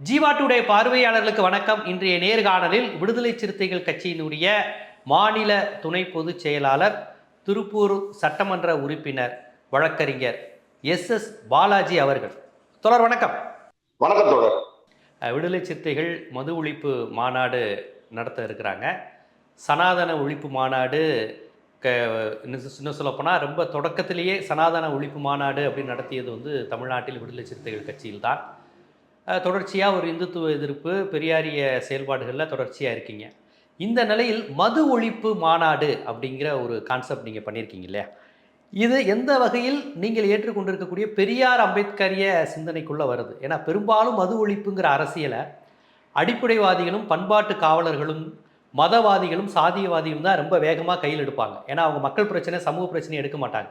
Jeeva today பார்வையாளர்களுக்கு வணக்கம். இன்றைய நேர்காணலில் விடுதலை சிறுத்தைகள் கட்சியினுடைய மாநில துணை பொதுச் செயலாளர் திருப்பூர் சட்டமன்ற உறுப்பினர் வழக்கறிஞர் எஸ் எஸ் பாலாஜி அவர்கள். தொடர் வணக்கம். வணக்கம் அஹ், விடுதலை சிறுத்தைகள் மது ஒழிப்பு மாநாடு நடத்த இருக்கிறாங்க. சனாதன ஒழிப்பு மாநாடு க இன்னும் சொல்லப்போனால் ரொம்ப தொடக்கத்திலேயே சனாதன ஒழிப்பு மாநாடு அப்படின்னு நடத்தியது வந்து தமிழ்நாட்டில் விடுதலை சிறுத்தைகள் கட்சியில்தான். அஹ், தொடர்ச்சியாக ஒரு இந்துத்துவ எதிர்ப்பு பெரியாரிய செயல்பாடுகளில் தொடர்ச்சியாக இருக்கீங்க. இந்த நிலையில் மது ஒழிப்பு மாநாடு அப்படிங்கிற ஒரு கான்செப்ட் நீங்கள் பண்ணியிருக்கீங்க இல்லையா? இது எந்த வகையில் நீங்கள் ஏற்றுக்கொண்டிருக்கக்கூடிய பெரியார் அம்பேத்கரிய சிந்தனைக்குள்ளே வருது? ஏன்னா பெரும்பாலும் மது ஒழிப்புங்கிற அரசியலை அடிப்படைவாதிகளும் பண்பாட்டு காவலர்களும் மதவாதிகளும் சாதியவாதிகளும் தான் ரொம்ப வேகமாக கையில் எடுப்பாங்க. ஏன்னா அவங்க மக்கள் பிரச்சனை சமூக பிரச்சனை எடுக்க மாட்டாங்க.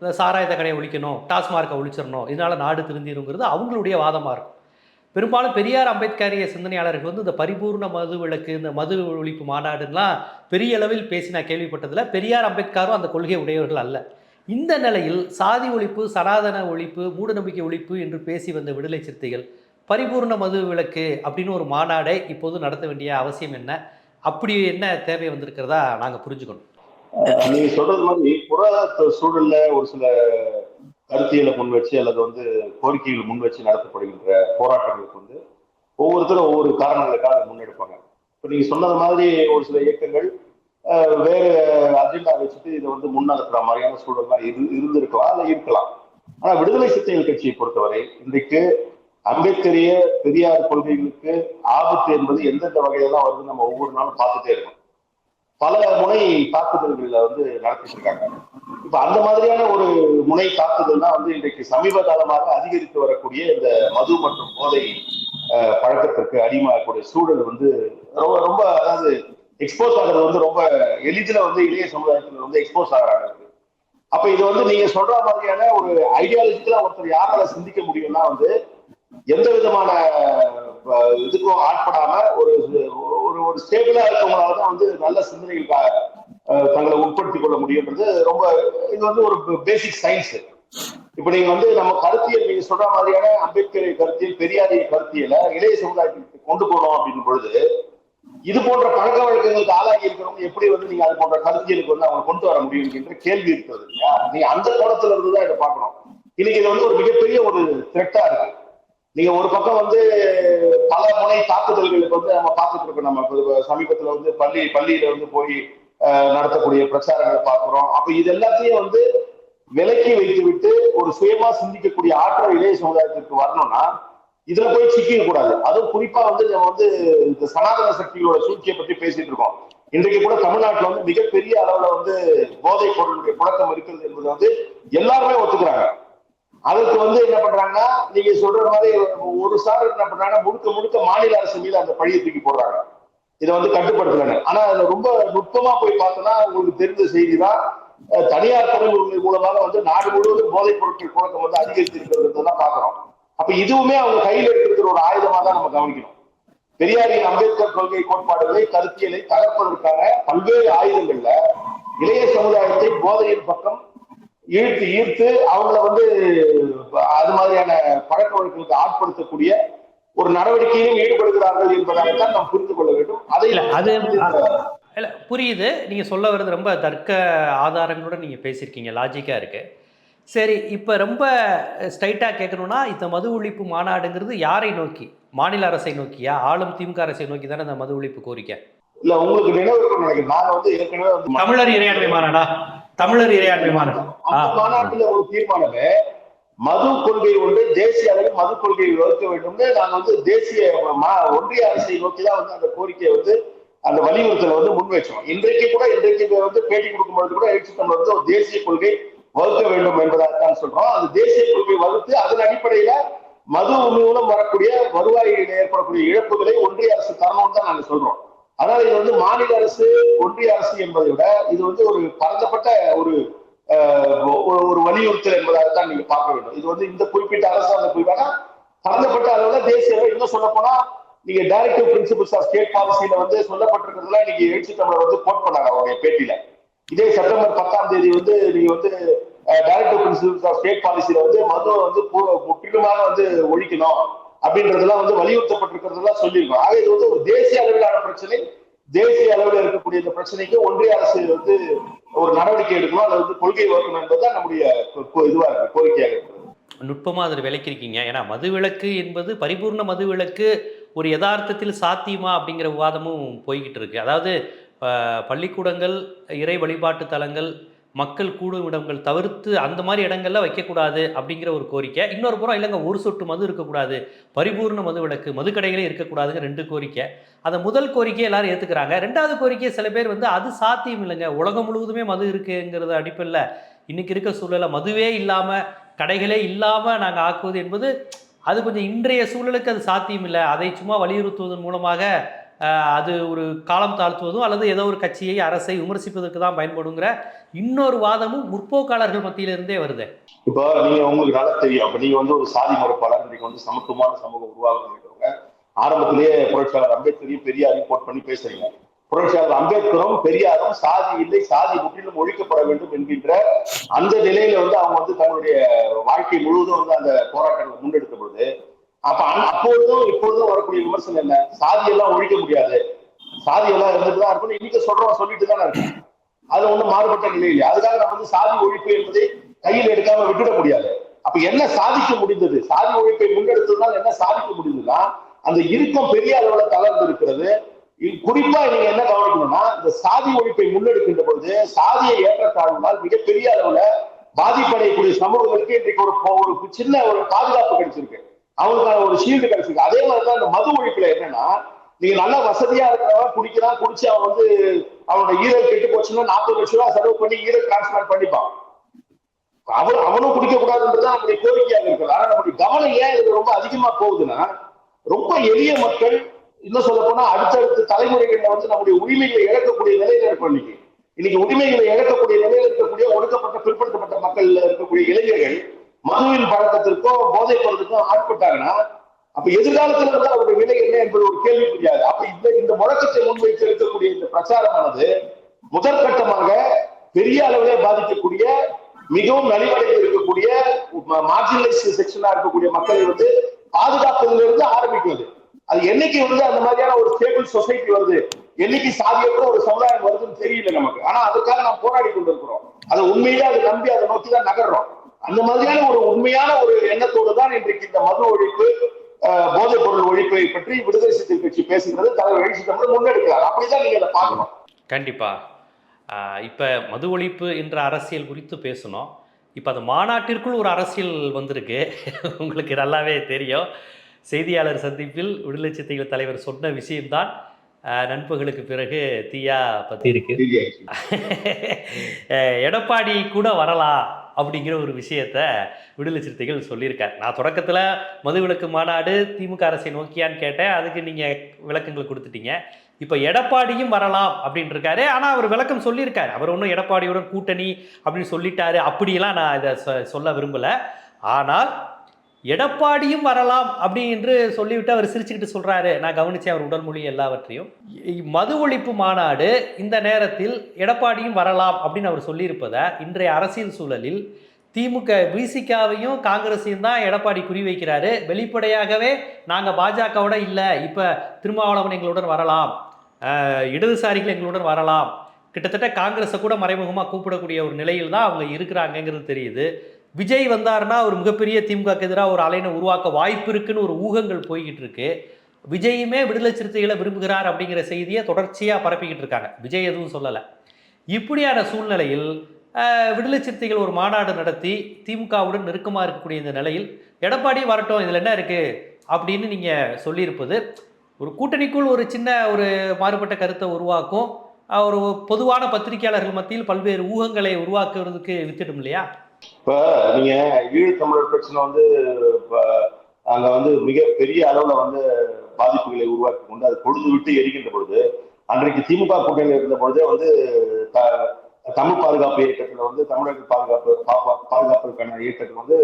இந்த சாராயத்தை கடையை ஒழிக்கணும் டாஸ்மார்க்கை ஒழிச்சிடணும் இதனால் நாடு திருந்திருங்கிறது அவங்களுடைய வாதமாக இருக்கும். பெரும்பாலும் பெரியார் அம்பேத்கரிய சிந்தனையாளர்கள் வந்து இந்த பரிபூர்ண மது விளக்கு இந்த மது ஒழிப்பு மாநாடுலாம் பெரிய அளவில் பேசி நான் கேள்விப்பட்டதில் பெரியார் அம்பேத்கரும் அந்த கொள்கை உடையவர்கள் அல்ல. இந்த நிலையில் சாதி ஒழிப்பு சனாதன ஒழிப்பு மூடநம்பிக்கை ஒழிப்பு என்று பேசி வந்த விடுதலை சிறுத்தைகள் பரிபூர்ண மது விளக்கு அப்படின்னு ஒரு மாநாடை இப்போது நடத்த வேண்டிய அவசியம் என்ன? அப்படி என்ன தேவை வந்திருக்கிறதா நாங்கள் புரிஞ்சுக்கணும். நீங்க சொல்றது மாதிரி புற சூழல்ல ஒரு சில கருத்தியலை முன் வச்சு அல்லது வந்து கோரிக்கைகள் முன் வச்சு நடத்தப்படுகின்ற போராட்டங்களுக்கு வந்து ஒவ்வொருத்தரும் ஒவ்வொரு காரணங்களுக்காக முன்னெடுப்பாங்க. இப்போ நீங்க சொன்னது மாதிரி ஒரு சில இயக்கங்கள் வேறு அஜெண்டா வச்சுட்டு இதை வந்து முன்னெடுக்கிற மாதிரியான சூழல்லாம் இரு இருந்திருக்கலாம் அல்ல இருக்கலாம். ஆனால் விடுதலை சிறுத்தைகள் கட்சியை பொறுத்தவரை இன்றைக்கு அம்பேத்கரிய பெரியார் கொள்கைகளுக்கு ஆபத்து என்பது எந்தெந்த வகையெல்லாம் வருது நம்ம ஒவ்வொரு நாளும் பார்த்துட்டே இருக்கோம். பல முனை தாக்குதல்களை வந்து நடத்திட்டு இருக்காங்க இப்ப அந்த மாதிரியான ஒரு முனை தாக்குதல் தான் வந்து இன்றைக்கு சமீப காலமாக அதிகரித்து வரக்கூடிய இந்த மது மற்றும் போதை பழக்கத்திற்கு அடிமையாகக்கூடிய சூழல் வந்து ரொம்ப ரொம்ப அதாவது எக்ஸ்போஸ் ஆகிறது வந்து ரொம்ப எளிதில் வந்து இளைய சமுதாயத்தில் வந்து எக்ஸ்போஸ் ஆகிறாங்க அப்ப இது வந்து நீங்க சொல்ற மாதிரியான ஒரு ஐடியாலஜிக்கலா ஒருத்தர் யாரால சிந்திக்க முடியும்னா வந்து எந்த விதமான இதுக்கும் ஆட்படாம ஒரு ஒரு ஒரு ஸ்டேபிளா இருக்கவங்களால தான் வந்து நல்ல சிந்தனைகளுக்காக தங்களை உட்படுத்திக் கொள்ள முடியுன்றது ரொம்ப இது வந்து ஒரு பேசிக் சயின்ஸ் இப்ப நீங்க வந்து நம்ம கருத்தியல் நீங்க சொல்ற மாதிரியான அம்பேத்கரை கருத்தியல் பெரியாரிய கருத்தியல இளைய சமுதாயத்துக்கு கொண்டு போகணும் அப்படின்னு பொழுது இது போன்ற பழக்க வழக்கங்களுக்கு ஆளாகி இருக்கிறவங்க எப்படி வந்து நீங்க அது போன்ற கருத்தியலுக்கு வந்து அவங்க கொண்டு வர முடியும் என்ற கேள்வி இருக்கிறது இல்லையா? நீங்க அந்த கோணத்துல இருந்து தான் இதை பார்க்கணும். இன்னைக்கு இது வந்து ஒரு மிகப்பெரிய ஒரு த்ரெட்டா இருக்கு. நீங்க ஒரு பக்கம் வந்து பல முனை தாக்குதல்களுக்கு வந்து நம்ம பார்த்துட்டு இருக்கோம். நம்ம சமீபத்துல வந்து பள்ளி பள்ளியில வந்து போய் நடத்தக்கூடிய பிரச்சாரங்களை பார்க்கிறோம். அப்ப இது எல்லாத்தையும் வந்து விலக்கி வைத்து விட்டு ஒரு சுயமா சிந்திக்கக்கூடிய ஆற்றல் இளைய சமுதாயத்திற்கு வரணும்னா இதுல போய் சிக்கிக்க கூடாது. அதுவும் குறிப்பா வந்து நம்ம வந்து இந்த சனாதன சக்திகளோட சூழ்ச்சியை பத்தி பேசிட்டு இருக்கோம். இன்றைக்கு கூட தமிழ்நாட்டுல வந்து மிகப்பெரிய அளவுல வந்து போதைப் பொருளுடைய புழக்கம் இருக்கிறது என்பது வந்து எல்லாருமே ஒத்துக்கிறாங்க. அதுக்கு வந்து என்ன பண்றாங்கன்னா நீங்க சொல்ற மாதிரி ஒரு சார் என்ன பண்றாங்கன்னா முழுக்க முழுக்க மாநில அரசு மீது அந்த பழியை தூக்கி போடுறாங்க. இதை வந்து கட்டுப்படுத்துறாங்க ஆனா அதுல ரொம்ப நுட்பமா போய் பார்த்தோம்னா உங்களுக்கு தெரிந்த செய்தி தான் தனியார் தலைவர்கள் மூலமாக வந்து நாடு முழுவதும் போதைப் பொருட்கள் புழக்கம் வந்து அதிகரித்திருக்கிறதுலாம் பாக்குறோம் அப்ப இதுவுமே அவங்க கையில் எடுத்திருக்கிற ஒரு ஆயுதமா தான் நம்ம கவனிக்கணும். பெரியாரின் அம்பேத்கர் கொள்கை கோட்பாடுகளை கருத்தியலை தகர்ப்பதற்கான பல்வேறு ஆயுதங்கள்ல இளைய சமுதாயத்தை போதையின் பக்கம் இழுத்து ஈர்த்து அவங்கள வந்து அது மாதிரியான பழக்க வழக்கங்களுக்கு ஆட்படுத்தக்கூடிய ஒரு நடவடிக்கையிலும் ஈடுபடுகிறார்கள் என்பதாகத்தான் நாம் புரிந்து கொள்ள வேண்டும். அதை இல்ல, அது இல்லை புரியுது. நீங்கள் சொல்ல வர்றது ரொம்ப தர்க்க ஆதாரங்களோட நீங்கள் பேசியிருக்கீங்க லாஜிக்காக இருக்கு. சரி இப்போ ரொம்ப ஸ்ட்ரைட்டாக கேட்கணும்னா இந்த மது ஒழிப்பு மாநாடுங்கிறது யாரை நோக்கி? மாநில அரசை நோக்கியா? ஆளும் திமுக அரசை நோக்கி தானே இந்த மது ஒழிப்பு கோரிக்கை? இல்ல உங்களுக்கு நினைவு நினைக்கிறேன். நாங்க வந்து ஏற்கனவே தமிழர் இறையாண்மை மாநாடா? தமிழர் இறையாண்மை மாநாடு. அந்த மாநாட்டுல ஒரு தீர்மானமே மது கொள்கை ஒன்று தேசிய அளவில் மது கொள்கையை வகுக்க வேண்டும்னு நாங்க வந்து தேசிய ஒன்றிய அரசை நோக்கி தான் வந்து அந்த கோரிக்கையை வந்து அந்த வலியுறுத்தலை வந்து முன் வச்சோம் இன்றைக்கு கூட இன்றைக்கு வந்து பேட்டி கொடுக்கும்போது கூட எழுச்சி தமிழ் வந்து ஒரு தேசிய கொள்கை வகுக்க வேண்டும் என்பதாகத்தான் சொல்றோம். அந்த தேசிய கொள்கை வகுத்து அதன் அடிப்படையில மது மூலம் வரக்கூடிய வருவாயில் ஏற்படக்கூடிய இழப்புகளை ஒன்றிய அரசு தரணும்னு தான் நாங்க சொல்றோம். அதனால இது வந்து மாநில அரசு ஒன்றிய அரசு என்பதை விட இது வந்து ஒரு பரந்தப்பட்ட ஒரு ஒரு- ஒரு வலியுறுத்தல் என்பதாகத்தான் நீங்க பார்க்க வேண்டும். இது வந்து இந்த குறிப்பிட்ட அரசாங்க குறிப்பாக பரந்தப்பட்ட அளவுல தேசிய இன்னும் சொல்ல போனா நீங்க டைரக்டிவ் பிரின்சிபல்ஸ் ஆஃப் ஸ்டேட் பாலிசியில வந்து சொல்லப்பட்டிருக்கிறதுல இன்னைக்கு எழுச்சி தமிழர் வந்து கோட் பண்ணாங்க அவங்க பேட்டியில. இதே செப்டம்பர் பத்தாம் தேதி வந்து நீங்க வந்து டைரக்டிவ் பிரின்சிபல்ஸ் ஆஃப் ஸ்டேட் பாலிசியில வந்து மதுவை வந்து முற்றிலுமாக வந்து ஒழிக்கணும் அப்படின்றதெல்லாம் வந்து வலியுறுத்தப்பட்டிருக்கிறதெல்லாம் சொல்லியிருக்கோம். ஆக இது வந்து ஒரு தேசிய அளவிலான பிரச்சனை. தேசிய அளவில் இருக்கக்கூடிய இந்த பிரச்சனைக்கு ஒன்றிய அரசு வந்து ஒரு நடவடிக்கை எடுக்கணும். அதை வந்து கொள்கை வகுக்கணும் என்பதுதான் நம்முடைய இதுவா இருக்கு கோரிக்கையாக இருக்கிறது. நுட்பமாக அதில் விளக்கிருக்கீங்க ஏன்னா மதுவிலக்கு என்பது பரிபூர்ண மதுவிலக்கு ஒரு யதார்த்தத்தில் சாத்தியமா அப்படிங்கிற விவாதமும் போய்கிட்டு இருக்கு. அதாவது பள்ளிக்கூடங்கள் இறை வழிபாட்டு தலங்கள் மக்கள் கூடும் இடங்கள் தவிர்த்து அந்த மாதிரி இடங்கள்ல வைக்கக்கூடாது அப்படிங்கிற ஒரு கோரிக்கை. இன்னொரு புறம் இல்லைங்க ஒரு சொட்டு மது இருக்கக்கூடாது. பரிபூர்ண மது விளக்கு மதுக்கடைகளே இருக்கக்கூடாதுங்க ரெண்டு கோரிக்கை. அந்த முதல் கோரிக்கையை எல்லாரும் ஏற்றுக்கிறாங்க ரெண்டாவது கோரிக்கை சில பேர் வந்து அது சாத்தியம் இல்லைங்க. உலகம் முழுவதுமே மது இருக்குங்கிறது அடிப்பில்ல இன்னைக்கு இருக்க சூழலை மதுவே இல்லாமல் கடைகளே இல்லாமல் நாங்கள் ஆக்குவது என்பது அது கொஞ்சம் இன்றைய சூழலுக்கு அது சாத்தியம் இல்லை. அதை சும்மா வலியுறுத்துவதன் மூலமாக அது ஒரு காலம் தாழ்த்துவதும் அல்லது ஏதோ ஒரு கட்சியை அரசை விமர்சிப்பதற்கு தான் பயன்படுங்கிற இன்னொரு வாதமும் முற்போக்காளர்கள் மத்தியிலிருந்தே வருது. இப்போ நீங்க உங்களுக்கு நல்லா தெரியும். அப்ப நீங்க வந்து ஒரு சாதி மறுப்பாளர் இன்னைக்கு வந்து சமத்துவமான சமூகம் உருவாக ஆரம்பத்திலேயே புரட்சியாளர் அம்பேத்கரையும் பெரியாரையும் கோட் பண்ணி பேசுறீங்க. புரட்சியாளர் அம்பேத்கரும் பெரியாரும் சாதி இல்லை சாதி முற்றிலும் ஒழிக்கப்பட வேண்டும் என்கின்ற அந்த நிலையில வந்து அவங்க வந்து தங்களுடைய வாழ்க்கை முழுவதும் வந்து அந்த போராட்டங்களை முன்னெடுத்த பொழுது அப்ப அப்பொழுதும் இப்பொழுதும் வரக்கூடிய விமர்சனம் என்ன? சாதி எல்லாம் ஒழிக்க முடியாது. சாதி எல்லாம் இருந்துட்டு தான் இன்னைக்கு சொல்றோம் சொல்லிட்டு தானே இருக்கேன். அதுல ஒண்ணும் மாறுபட்ட நிலை இல்லை அதுக்காக நம்ம வந்து சாதி ஒழிப்பு என்பதை கையில் எடுக்காம விட்டுட முடியாது. அப்ப என்ன சாதிக்க முடிந்தது? சாதி ஒழிப்பை முன்னெடுத்ததுனால என்ன சாதிக்க முடிந்ததுன்னா அந்த இறுக்கம் பெரிய அளவுல தளர்ந்து இருக்கிறது. குறிப்பா நீங்க என்ன கவனிக்கணும்னா இந்த சாதி ஒழிப்பை முன்னெடுக்கின்ற பொழுது சாதிய ஏற்றத்தாழ்வுனால் மிகப்பெரிய அளவுல பாதிப்படையக்கூடிய சமூகங்களுக்கு இன்றைக்கு ஒரு ஒரு சின்ன ஒரு பாதுகாப்பு கிடைச்சிருக்கு. அவங்களுக்கான ஒரு ஷீல்டு கிடைச்சிருக்கு. அதே மாதிரிதான் இந்த மது ஒழிப்புல என்னன்னா நீங்க நல்லா வசதியா இருக்கிறவன் குடிக்கிறான் குடிச்சு அவன் வந்து அவனோட ஈரல் கெட்டு போச்சுன்னா நாற்பது லட்சம் ரூபாய் செலவு பண்ணி ஈரல் டிரான்ஸ்பிளான்ட் பண்ணிப்பான். அவன் அவனும் குடிக்க கூடாதுன்றதுதான் நம்முடைய கோரிக்கையாக இருக்கிறது. ஆனா நம்முடைய கவனம் ஏன் இது ரொம்ப அதிகமா போகுதுன்னா ரொம்ப எளிய மக்கள் இன்னும் சொல்ல போனா அடுத்தடுத்த தலைமுறைகள்ல வந்து நம்முடைய உரிமைகளை இழக்கக்கூடிய நிலையில இருக்கும் இன்னைக்கு. இன்னைக்கு உரிமைகளை இழக்கக்கூடிய நிலையில இருக்கக்கூடிய ஒடுக்கப்பட்ட பிற்படுத்தப்பட்ட மக்கள்ல இருக்கக்கூடிய இளைஞர்கள் மதுவின் பழக்கத்திற்கோ போதைப் பொருளுக்கோ ஆட்பட்டாங்கன்னா அப்ப எதிர்காலத்துல இருந்தால் அவருடைய விலை என்ன என்பது ஒரு கேள்வி புரியாது. அப்ப இந்த இந்த முழக்கத்தை முன்வைத்து இருக்கக்கூடிய இந்த பிரச்சாரமானது முதற்கட்டமாக பெரிய அளவிலே பாதிக்கக்கூடிய மிகவும் நலிவடைந்து இருக்கக்கூடிய மார்ஜினலைஸ் செக்ஷனா இருக்கக்கூடிய மக்களை வந்து பாதுகாப்பதிலிருந்து ஆரம்பிக்கிறது. அது என்னைக்கு வந்து அந்த மாதிரியான ஒரு ஸ்டேபிள் சொசைட்டி வருது? என்னைக்கு சாதியற்ற ஒரு சமுதாயம் வருதுன்னு தெரியல நமக்கு. ஆனா அதுக்காக நாம் போராடி கொண்டிருக்கிறோம். அதை உண்மையிலே அதை நம்பி அதை நோக்கி தான் நகர்றோம். அந்த மாதிரியான ஒரு உண்மையான ஒரு எண்ணத்தோடு தான் இன்றைக்கு இந்த மது ஒழிப்பு போதைப் பொருள் ஒழிப்பை பற்றி விடுதலை சிறுத்தை கட்சி பேசுகிறது. தலைவர் எழுச்சி தமிழ் முன்னெடுக்கிறார். அப்படிதான் நீங்க அதை பார்க்கணும். கண்டிப்பா. இப்ப மது ஒழிப்பு என்ற அரசியல் குறித்து பேசணும். இப்போ அந்த மாநாட்டிற்குள் ஒரு அரசியல் வந்திருக்கு. உங்களுக்கு நல்லாவே தெரியும். செய்தியாளர் சந்திப்பில் விடுதலை சிறுத்தைகள் தலைவர் சொன்ன விஷயம்தான். ஆஹ் நண்பகலுக்கு பிறகு தீயா பத்தி இருக்கு. எடப்பாடி கூட வரலாம். அப்படிங்கிற ஒரு விஷயத்த விடுதலை சிறுத்தைகள் சொல்லியிருக்கார். நான் தொடக்கத்தில் மதுவிலக்கு மாநாடு திமுக அரசை நோக்கியான்னு கேட்டேன். அதுக்கு நீங்கள் விளக்கங்கள் கொடுத்துட்டீங்க. இப்போ எடப்பாடியும் வரலாம் அப்படின்னு இருக்காரு ஆனால் அவர் விளக்கம் சொல்லியிருக்காரு. அவர் ஒன்றும் எடப்பாடியுடன் கூட்டணி அப்படின்னு சொல்லிட்டாரு அப்படியெல்லாம் நான் இதை சொ- சொல்ல விரும்பலை. ஆனால் எடப்பாடியும் வரலாம் அப்படி என்று சொல்லிவிட்டு அவர் சிரிச்சுக்கிட்டு சொல்கிறாரு நான் கவனிச்சேன் அவர் உடல் மொழி எல்லாவற்றையும். மது ஒழிப்பு மாநாடு இந்த நேரத்தில் எடப்பாடியும் வரலாம் அப்படின்னு அவர் சொல்லியிருப்பதை இன்றைய அரசியல் சூழலில் திமுக விசிகாவையும் காங்கிரஸையும் தான் எடப்பாடி குறிவைக்கிறாரு வெளிப்படையாகவே நாங்கள் பாஜகவோட இல்லை. இப்போ திருமாவளவன் எங்களுடன் வரலாம். இடதுசாரிகள் எங்களுடன் வரலாம். கிட்டத்தட்ட காங்கிரஸை கூட மறைமுகமாக கூப்பிடக்கூடிய ஒரு நிலையில் தான் அவங்க இருக்கிறாங்கங்கிறது தெரியுது. விஜய் வந்தாருன்னா ஒரு மிகப்பெரிய திமுகக்கு எதிராக ஒரு அலைனை உருவாக்க வாய்ப்பு இருக்குன்னு ஒரு ஊகங்கள் போய்கிட்டு இருக்கு. விஜயுமே விடுதலை சிறுத்தைகளை விரும்புகிறார் அப்படிங்கிற செய்தியை தொடர்ச்சியாக பரப்பிக்கிட்டு இருக்காங்க. விஜய் எதுவும் சொல்லலை. இப்படியான சூழ்நிலையில் விடுதலை சிறுத்தைகள் ஒரு மாநாடு நடத்தி திமுகவுடன் நெருக்கமாக இருக்கக்கூடிய இந்த நிலையில் எடப்பாடி வரட்டும் இதில் என்ன இருக்குது அப்படின்னு நீங்கள் சொல்லியிருப்பது ஒரு கூட்டணிக்குள் ஒரு சின்ன ஒரு மாறுபட்ட கருத்தை உருவாக்கும் ஒரு பொதுவான பத்திரிகையாளர்கள் மத்தியில் பல்வேறு ஊகங்களை உருவாக்குறதுக்கு வித்திடும் இல்லையா? இப்ப நீங்க ஈழத்தமிழர் பிரச்சனை வந்து அங்க வந்து மிக பெரிய அளவுல வந்து பாதிப்புகளை உருவாக்கி கொண்டு அது பொழுது விட்டு எரிக்கின்ற பொழுது அன்றைக்கு திமுக கூட்டணியில் இருந்த பொழுதே வந்து த- தமிழ் பாதுகாப்பு இயக்கத்துல வந்து தமிழர்கள் பாதுகாப்பு பா- பாதுகாப்புக்கான இயக்கத்தில் வந்து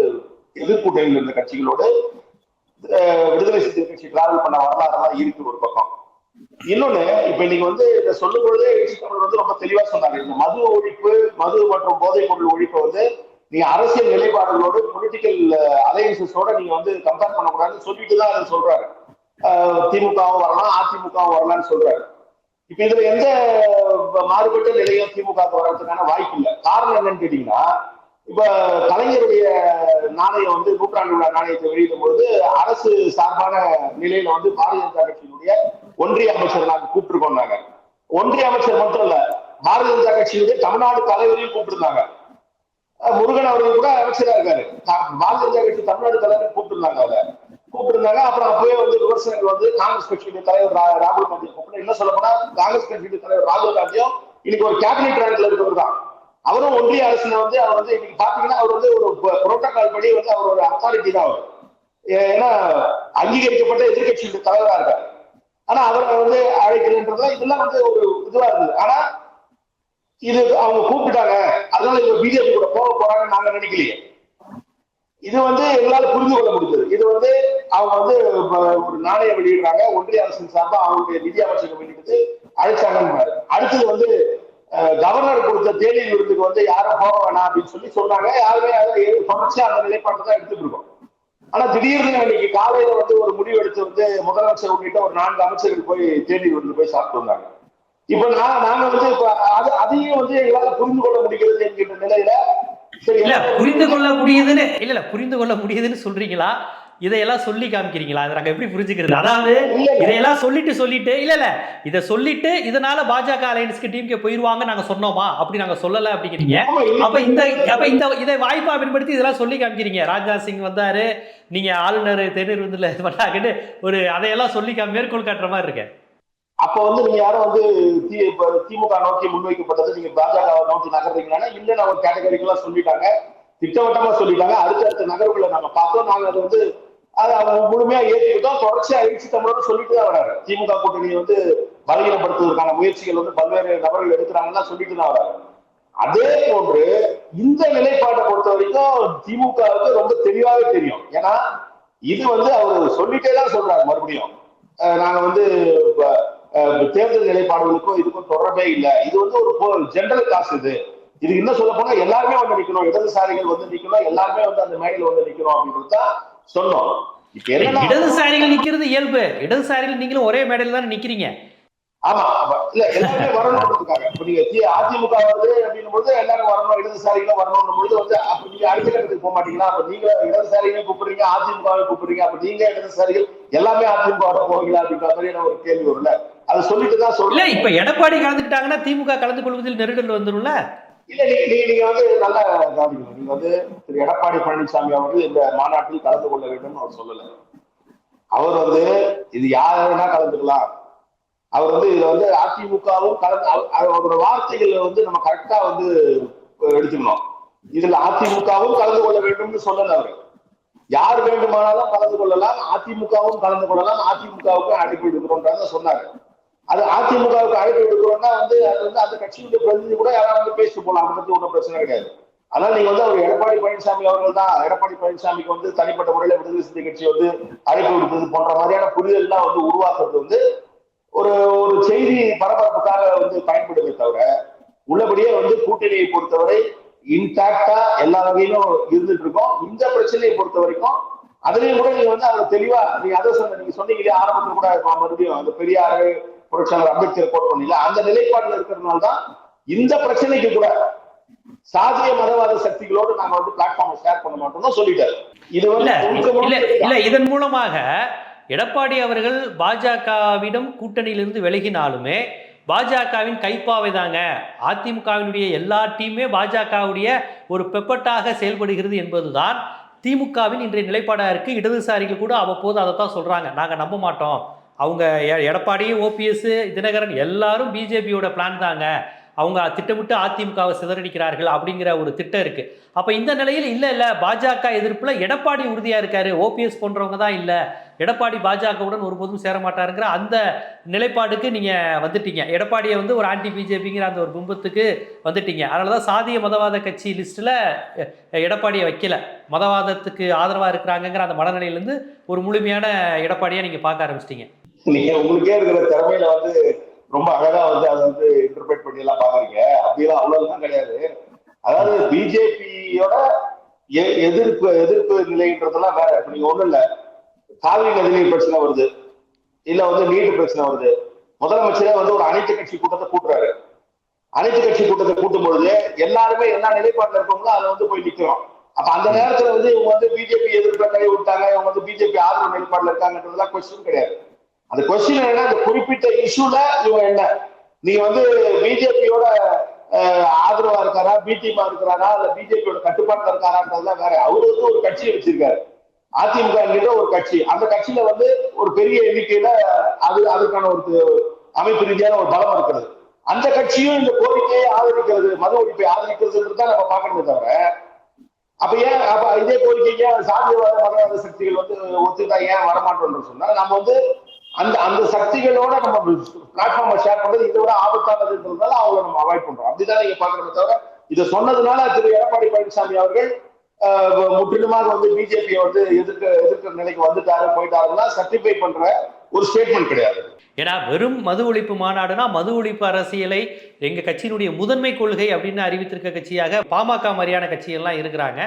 எதிர்கூட்டணியில் இருந்த கட்சிகளோடு விடுதலை சிறுத்தை கட்சி டிராவல் பண்ண வரலாறுலாம் இருக்கு ஒரு பக்கம். இன்னொன்னு இப்ப நீங்க வந்து இதை சொல்லும் பொழுதே எழுச்சி தமிழர் வந்து ரொம்ப தெளிவா சொன்னாங்க. இந்த மது ஒழிப்பு மது மற்றும் போதைப் பொருள் ஒழிப்பை வந்து நீங்க அரசியல் நிலைப்பாடுகளோடு பொலிட்டிக்கல் அலையன்சஸோட நீங்க வந்து கம்பேர் பண்ணக்கூடாதுன்னு சொல்லிட்டு தான் அதை சொல்றாரு. திமுகவும் வரலாம் அதிமுகவும் வரலாம்னு சொல்றாரு. இப்ப இதுல எந்த மாறுபட்ட நிலையும் திமுக வர்றதுக்கான வாய்ப்பு இல்லை. காரணம் என்னன்னு கேட்டீங்கன்னா இப்ப கலைஞருடைய நாணயம் வந்து நூற்றாண்டு விழா நாணயத்தை வெளியிடும் பொழுது அரசு சார்பான நிலையில வந்து பாரதிய ஜனதா கட்சியினுடைய ஒன்றிய அமைச்சர் நாங்க கூப்பிட்டுருக்கோம் நாங்க ஒன்றிய அமைச்சர் மட்டும் இல்ல பாரதிய ஜனதா கட்சியினுடைய தமிழ்நாடு தலைவரையும் கூப்பிட்டுருந்தாங்க. முருகன் அவர்கள் கூட அமைச்சரா இருக்காரு. பாரதிய ஜனதா கட்சி தமிழ்நாடு தலைவர் கூப்பிட்டுருந்தாங்க அவரை. கூப்பிட்டுருந்தாங்க அப்புறம் அப்பவே வந்து விமர்சனங்கள் வந்து காங்கிரஸ் கட்சியுடைய தலைவர் ராகுல் காந்தி கூப்பிட்டு என்ன சொல்ல போனா காங்கிரஸ் கட்சியுடைய தலைவர் ராகுல் காந்தியும் இன்னைக்கு ஒரு கேபினெட் ரேங்க்ல இருக்கிறவர் தான். அவரும் ஒன்றிய அரசுல வந்து அவர் வந்து இன்னைக்கு பாத்தீங்கன்னா அவர் வந்து ஒரு புரோட்டோகால் படி வந்து அவர் ஒரு அத்தாரிட்டி தான் அவர். ஏன்னா அங்கீகரிக்கப்பட்ட எதிர்கட்சியுடைய தலைவரா இருக்காரு. ஆனா அவரை வந்து அழைக்கிறதுன்றதுலாம் இதெல்லாம் வந்து ஒரு இதுவா இருந்தது. ஆனா இது அவங்க கூப்பிட்டாங்க. அதனால இவங்க பிஜேபி கூட போக போறாங்கன்னு நாங்க நினைக்கலையே. இது வந்து எங்களால் புரிந்து கொள்ள முடிஞ்சது இது வந்து அவங்க வந்து ஒரு நாணயம் வெளியிடுறாங்க. ஒன்றிய அரசின் சார்பா அவங்களுடைய நிதி அமைச்சகம் வெளியிட்டு அழைச்சாங்கன்னு அடுத்தது வந்து கவர்னர் கொடுத்த தேநீர் விருதுக்கு வந்து யாரும் போக வேணாம் அப்படின்னு சொல்லி சொன்னாங்க. யாருமே அதை தொடர்ச்சியா அந்த நிலைப்பாட்டை தான் எடுத்துட்டு இருக்கோம். ஆனா திடீர்னு இன்னைக்கு காலையில வந்து ஒரு முடிவு எடுத்து வந்து முதலமைச்சர் உள்ளிட்ட ஒரு நான்கு அமைச்சர்கள் போய் தேநீர் விருந்து போய் சாப்பிட்டு வந்தாங்க. இப்ப நான் நாங்க வந்து இப்ப அது அதையும் வந்து எங்களால புரிந்து கொள்ள முடிகிறது என்கின்ற நிலையில இல்ல புரிந்து கொள்ள முடியுதுன்னு இல்ல இல்ல புரிந்து கொள்ள முடியுதுன்னு சொல்றீங்களா? இதையெல்லாம் சொல்லி காமிக்கிறீங்களா? அதை நாங்க எப்படி புரிஞ்சுக்கிறது? அதாவது. இதையெல்லாம் சொல்லிட்டு சொல்லிட்டு இல்ல இல்ல இதை சொல்லிட்டு இதனால பாஜக அலையன்ஸ்க்கு டீமுக்கு போயிருவாங்க நாங்க சொன்னோமா? அப்படி நாங்க சொல்லல அப்படிங்கிறீங்க. அப்ப இந்த அப்ப இந்த இதை வாய்ப்பா பயன்படுத்தி இதெல்லாம் சொல்லி காமிக்கிறீங்க. ராஜ்நாத் சிங் வந்தாரு நீங்க ஆளுநர் தேநீர் விருந்துல இது பண்ணாங்கன்னு ஒரு அதையெல்லாம் சொல்லி மேற்கோள் காட்டுற மாதிரி இருக்கு அப்ப வந்து நீங்க யாரும் வந்து தி- திமுக நோக்கி முன்வைக்கப்பட்டது நீங்க பாஜக நோக்கி நகர்றீங்கன்னா இல்ல ஒரு கேட்டகரிக்கெல்லாம் சொல்லிட்டாங்க திட்டவட்டமா சொல்லிட்டாங்க அடுத்த நகர்வுகளை நாங்க பார்த்தோம். நாங்க அது வந்து அதை அவங்க முழுமையா ஏற்றுக்கிட்டோம். தொடர்ச்சியா எழுச்சி தமிழர் சொல்லிட்டு தான் வராரு. திமுக கூட்டணியை வந்து பலகீனப்படுத்துவதற்கான முயற்சிகள் வந்து பல்வேறு நபர்கள் எடுக்கிறாங்கன்னா சொல்லிட்டு தான் வராரு. அதே போன்று இந்த நிலைப்பாட்டை பொறுத்த வரைக்கும் திமுகவுக்கு ரொம்ப தெளிவாவே தெரியும். ஏன்னா இது வந்து அவர் சொல்லிட்டே தான் சொல்றாரு மறுபடியும். நாங்க வந்து இப்ப, தேர்தல் நிலைப்பாடுகளுக்கும் இதுக்கும் தொடர்பே இல்லை. இது வந்து ஒரு ஜெனரல் காசு இது. இது இன்னும் சொல்ல போனா எல்லாருமே வந்து நிக்கணும். இடதுசாரிகள் வந்து நிக்கணும். எல்லாருமே வந்து அந்த மேடையில் வந்து நிக்கணும் அப்படின்னு தான் சொன்னோம். இடதுசாரிகள் நிக்கிறது இயல்பு. இடதுசாரிகள் நீங்களும் ஒரே மேடையில தான் நிக்கிறீங்க. ஆமா இல்ல எல்லாருமே வரணும்ன்றதுக்காக இப்ப நீங்க அதிமுக வருது அப்படின்னும் பொழுது எல்லாரும் வரணும் இடதுசாரிகளும் வரணும் பொழுது வந்து அப்ப நீங்க அடுத்த கட்டத்துக்கு போக மாட்டீங்களா? அப்ப நீங்க இடதுசாரிகளையும் கூப்பிடுறீங்க அதிமுகவை கூப்பிடுறீங்க. அப்ப நீங்க இடதுசாரிகள் எல்லாமே அதிமுக போவீங்களா அப்படின்ற மாதிரியான ஒரு கேள்வி வரும்ல. அதை சொல்லிட்டு தான் சொல்றேன். இப்ப எடப்பாடி கலந்துக்கிட்டாங்கன்னா திமுக கலந்து கொள்வதில் நெருடல் வந்துரும்ல? இல்ல நீங்க வந்து நல்லா கவனிக்கணும். நீங்க வந்து திரு எடப்பாடி பழனிசாமி அவர்கள் இந்த மாநாட்டில் கலந்து கொள்ள வேண்டும்னு அவர் சொல்லல. அவர் வந்து இது யாருன்னா கலந்துக்கலாம். அவர் வந்து இதுல வந்து அதிமுகவும் கலந்து அவ- அவரோட வார்த்தைகளை வந்து நம்ம கரெக்டா வந்து எடுத்துக்கணும். இதுல அதிமுகவும் கலந்து கொள்ள வேண்டும்னு சொல்லல அவரு. யார் வேண்டுமானாலும் கலந்து கொள்ளலாம் அதிமுகவும் கலந்து கொள்ளலாம் அதிமுகவுக்கு அழைப்பு விடுக்கிறோம்ன்றத சொன்னாரு. அது அதிமுகவுக்கு அழைப்பு விடுக்கிறோம்னா வந்து அது வந்து அந்த கட்சியுடைய பிரதிநிதி கூட யாராவது வந்து பேசிட்டு போகலாம். அதை பத்தி ஒன்றும் பிரச்சனை கிடையாது. ஆனால் நீங்க வந்து அவர் எடப்பாடி பழனிசாமி அவர்கள் தான் எடப்பாடி பழனிசாமிக்கு வந்து தனிப்பட்ட முறையில விடுதலை சிறுத்தை கட்சி வந்து அழைப்பு விடுத்தது போன்ற மாதிரியான புரிதல்லாம் வந்து உருவாக்குறது வந்து ஒரு ஒரு செய்தி பரபரப்புக்காக வந்து பயன்படுமே தவிர உள்ளபடியே வந்து கூட்டணியை பொறுத்தவரை இன்டாக்டா எல்லா வகையிலும் இருந்துட்டு இருக்கோம். இந்த பிரச்சனையை பொறுத்த வரைக்கும் அதுலயும் கூட நீங்க வந்து அதை தெளிவா நீங்க அதை சொன்ன நீங்க சொன்னீங்க ஆரம்பத்தில் கூட மறுபடியும் அந்த பெரியார் புரட்சியாளர் அம்பேத்கர் கோட் பண்ணீங்க அந்த நிலைப்பாடுல இருக்கிறதுனால தான் இந்த பிரச்சனைக்கு கூட சாதிய மதவாத சக்திகளோடு நாங்க வந்து பிளாட்ஃபார்ம் ஷேர் பண்ண மாட்டோம்னு சொல்லிட்டாரு. இது இல்ல வந்து இல்ல இதன் மூலமாக எடப்பாடி அவர்கள் பாஜகவிடம் கூட்டணியிலிருந்து விலகினாலுமே பாஜகவின் கைப்பாவை தாங்க அதிமுகவினுடைய எல்லா டீமே பாஜகவுடைய ஒரு பெப்பட்டாக செயல்படுகிறது என்பதுதான் திமுகவின் இன்றைய நிலைப்பாடாக இருக்கு. இடதுசாரிகள் கூட அவ்வப்போது அதை தான் சொல்றாங்க. நாங்க நம்ப மாட்டோம். அவங்க எ- எடப்பாடி ஓபிஎஸ் தினகரன் எல்லாரும் பிஜேபியோட பிளான் தாங்க. அவங்க திட்டமிட்டு அதிமுகவை சிதறடிக்கிறார்கள் அப்படிங்கிற ஒரு திட்டம் இருக்குது அப்போ இந்த நிலையில் இல்லை இல்லை பாஜக எதிர்ப்பில் எடப்பாடி உறுதியாக இருக்காரு. ஓபிஎஸ் போன்றவங்க தான் இல்லை. எடப்பாடி பாஜகவுடன் ஒருபோதும் சேரமாட்டாருங்கிற அந்த நிலைப்பாடுக்கு நீங்கள் வந்துட்டீங்க. எடப்பாடியை வந்து ஒரு ஆன்டி பிஜேபிங்கிற அந்த ஒரு பிம்பத்துக்கு வந்துட்டீங்க. அதனால தான் சாதிய மதவாத கட்சி லிஸ்ட்டில் எடப்பாடியை வைக்கல. மதவாதத்துக்கு ஆதரவாக இருக்கிறாங்கங்கிற அந்த மனநிலையிலேருந்து ஒரு முழுமையான எடப்பாடியை நீங்கள் பார்க்க ஆரம்பிச்சிட்டீங்க. நீங்க உங்களுக்கே இருக்கிற திறமையில வந்து ரொம்ப அழகா வந்து அதை வந்து இன்டர்பிரேட் பண்ணி எல்லாம் பாக்குறீங்க அப்படியெல்லாம் அவ்வளவுதான் கிடையாது. அதாவது பிஜேபியோட எதிர்ப்பு எதிர்ப்பு நிலைன்றதெல்லாம் வேற. இப்ப நீங்க ஒண்ணும் இல்ல. காவிரி நதிநீர் பிரச்சனை வருது. இல்ல வந்து நீட் பிரச்சனை வருது. முதலமைச்சரே வந்து ஒரு அனைத்து கட்சி கூட்டத்தை கூட்டுறாரு. அனைத்து கட்சி கூட்டத்தை கூட்டும் பொழுது எல்லாருமே என்ன நிலைப்பாட்டுல இருக்கவங்களோ அதை வந்து போய் நிக்கிறோம். அப்ப அந்த நேரத்துல வந்து இவங்க வந்து பிஜேபி எதிர்ப்புல கை விட்டாங்க இவங்க வந்து பிஜேபி ஆதரவு நிலைப்பாடுல இருக்காங்கன்றதுலாம் கொஸ்டின் கிடையாது. அந்த கொஸ்டின் என்னன்னா அந்த குறிப்பிட்ட இஷ்யூல இவங்க என்ன? நீங்க வந்து பிஜேபியோட ஆதரவா இருக்காரா? பிடிமா இருக்கிறாரா? இல்ல பிஜேபியோட கட்டுப்பாட்டுல இருக்காரான்றதுலாம் வேற அவரு வந்து ஒரு கட்சியை வச்சிருக்காரு. அதிமுக ஒரு கட்சி. அந்த கட்சியில வந்து ஒரு பெரிய எண்ணிக்கையில அது அதுக்கான ஒரு அமைப்பு ரீதியான ஒரு பலம் இருக்கிறது. அந்த கட்சியும் இந்த கோரிக்கையை ஆதரிக்கிறது மது ஒழிப்பை ஆதரிக்கிறது தான் நம்ம பார்க்கணுமே தவிர அப்ப ஏன் அப்ப இதே கோரிக்கைக்கு ஏன் சாதியவாத மதவாத சக்திகள் வந்து ஒத்துதான் ஏன் வரமாட்டோம்னு சொன்னா நம்ம வந்து அந்த அந்த சக்திகளோட நம்ம பிளாட்ஃபார்மை ஷேர் பண்றது இதை விட ஆபத்தானதுன்றதுனால அவங்கள நம்ம அவாய்ட் பண்றோம். அப்படிதான் நீங்க பாக்குறத தவிர இதை சொன்னதுனால திரு எடப்பாடி பழனிசாமி அவர்கள் முற்றிலுமாக வந்து பிஜேபியை வந்து எதிர்க்க எதிர்க்கிற நிலைக்கு வந்துட்டாரு போயிட்டாருன்னா சர்டிஃபை பண்ற ஒரு ஸ்டேட்மெண்ட் கிடையாது. ஏன்னா வெறும் மது ஒழிப்பு மாநாடுனா மது ஒழிப்பு அரசியலை எங்க கட்சியினுடைய முதன்மை கொள்கை அப்படின்னு அறிவித்திருக்க கட்சியாக பாமக மாதிரியான கட்சியெல்லாம் இருக்கிறாங்க.